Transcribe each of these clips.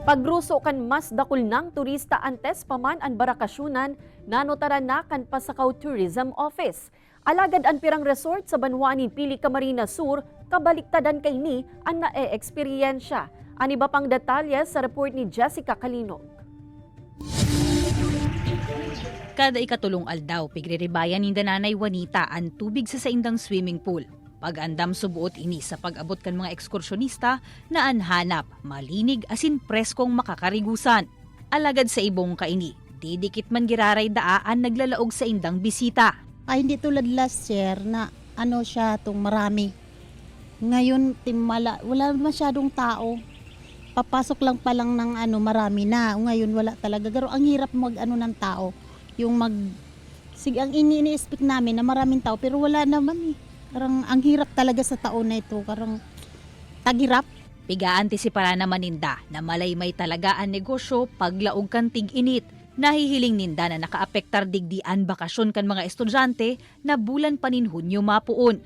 Pagruso kan mas dakul ng turista antes paman ang barakasyunan nanotara na kan Pasakaw Tourism Office. Alagad ang pirang resort sa Banwani Pili Camarines Sur kabaliktadan kay ni ang nae-eksperyensya. Ani ba pang detalye sa report ni Jessica Kalinog. Kada ikatulong aldaw, pigriribayan ni Dananay Juanita ang tubig sa saindang swimming pool. Pag-andam subuot ini sa pag-abot kan mga ekskursyonista na anhanap, malinig asin preskong makakarigusan. Alagad sa ibong kaini, didikit man giraray daan naglalaog sa indang bisita. Ay, hindi tulad last year na ano siya, itong marami. Ngayon, timala, wala masyadong tao. Papasok lang pa lang ng ano, marami na. Ngayon, wala talaga. Pero ang hirap mag ano ng tao. Yung mag... Sige, ang ini-expect namin na maraming tao, pero wala naman eh. Karang ang hirap talaga sa taon na ito. Karang tagirap. Piga-antisipara naman ninda na malay may talaga ang negosyo paglaog kan tig-init. Nahihiling ninda na nakaapektar digdian bakasyon kan mga estudyante na bulan panin Hunyo mapuon.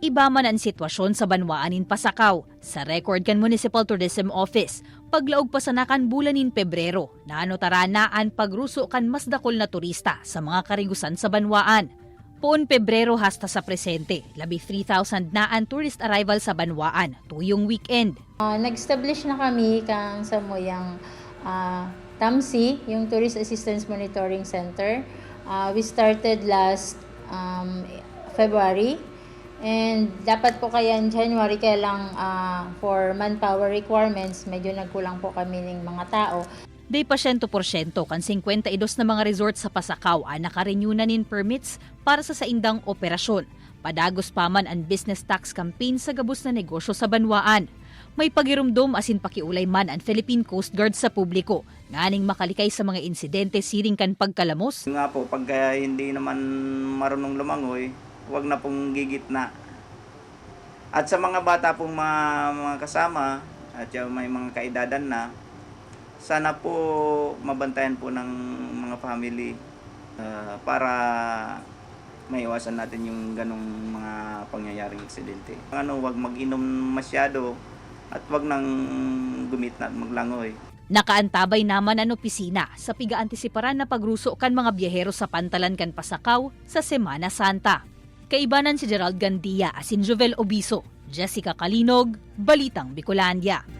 Iba man ang sitwasyon sa Banwaanin Pasakaw. Sa record kan Municipal Tourism Office, paglaog pa sa nakan bulanin Pebrero, naanotara na ang pagruso kan mas dakol na turista sa mga karigusan sa Banwaan. Poon Pebrero hasta sa presente, labi 3,000 na ang tourist arrival sa Banwaan tuyong weekend. Ah, nag-establish na kami kang sa moyang ah, TAMSI, yung Tourist Assistance Monitoring Center. Ah, we started last um, February and dapat po kaya in January kaya lang ah, for manpower requirements medyo nagkulang po kami ng mga tao. Day pa 100% kan 52 na mga resort sa Pasakaw ang nakarenew na nin permits para sa saindang operasyon. Padagos pa man ang business tax campaign sa gabos na negosyo sa Banwaan. May pagirumdom asin pakiulay man ang Philippine Coast Guard sa publiko, nganing makalikay sa mga insidente siring kan pagkalamos. Nga po, pagka hindi naman marunong lumangoy, huwag na pong gigitna. At sa mga bata pong mga, mga kasama, at may mga kaedadan na, sana po mabantayan po ng mga family ah, para maiwasan natin yung ganong mga pangyayaring aksidente. Ano, huwag mag-inom masyado at huwag nang gumit na at maglangoy. Nakaantabay naman ang opisina sa piga-antisiparan na pagruso kan mga biyahero sa pantalan kan Pasakaw sa Semana Santa. Kaibanan si Gerald Gandia asin Jovel Obiso, Jessica Kalinog, Balitang Bicolandia.